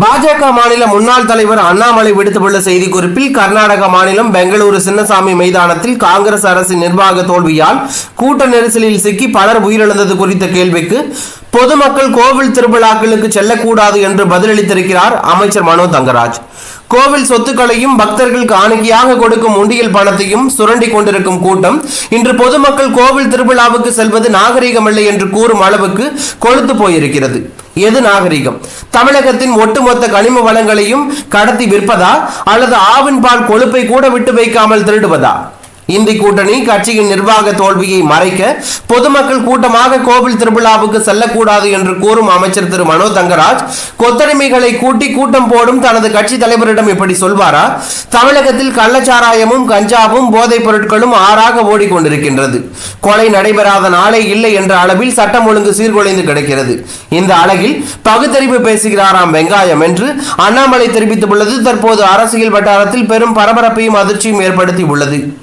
பாஜக மாநில முன்னாள் தலைவர் அண்ணாமலை விடுத்துள்ள செய்திக்குறிப்பில் கர்நாடக மாநிலம் பெங்களூரு சின்னசாமி மைதானத்தில் காங்கிரஸ் அரசின் நிர்வாக தோல்வியால் கூட்ட நெரிசலில் சிக்கி பலர் உயிரிழந்தது குறித்த கேள்விக்கு பொதுமக்கள் கோவில் திருவிழாக்களுக்கு செல்லக்கூடாது என்று பதிலளித்திருக்கிறார் அமைச்சர் மனோ தங்கராஜ். கோவில் சொத்துக்களையும் பக்தர்கள் காணிக்கையாக கொடுக்கும் உண்டியல் பணத்தையும் சுரண்டி கொண்டிருக்கும் கூட்டம் இன்று பொதுமக்கள் கோவில் திருவிழாவுக்கு செல்வது நாகரீகமில்லை என்று கூறும் அளவுக்கு கொழுத்து போயிருக்கிறது. எது நாகரிகம்? தமிழகத்தின் ஒட்டுமொத்த கனிம வளங்களையும் கடத்தி விற்பதா? அல்லது ஆவின் பால் கொழுப்பை கூட விட்டு வைக்காமல் திருடுவதா? இந்தி கூட்டணி கட்சியின் நிர்வாக தோல்வியை மறைக்க பொதுமக்கள் கூட்டமாக கோவில் திருவிழாவுக்கு செல்லக்கூடாது என்று கூறும் அமைச்சர் திரு மனோ தங்கராஜ் கொத்தடிமைகளை கூட்டி கூட்டம் போடும் தனது கட்சி தலைவரிடம் இப்படி சொல்வாரா? தமிழகத்தில் கள்ளச்சாராயமும் கஞ்சாவும் போதைப் பொருட்களும் ஆறாக ஓடிக்கொண்டிருக்கின்றது. கொலை நடைபெறாத நாளே இல்லை என்ற அளவில் சட்டம் ஒழுங்கு சீர்குலைந்து கிடக்கிறது. இந்த அழகில் பகுத்தறிவு பேசுகிறாராம் வெங்காயம் என்று அண்ணாமலை தெரிவித்துள்ளது. தற்போது அரசியல் வட்டாரத்தில் பெரும் பரபரப்பையும் அதிர்ச்சியும் ஏற்படுத்தி உள்ளது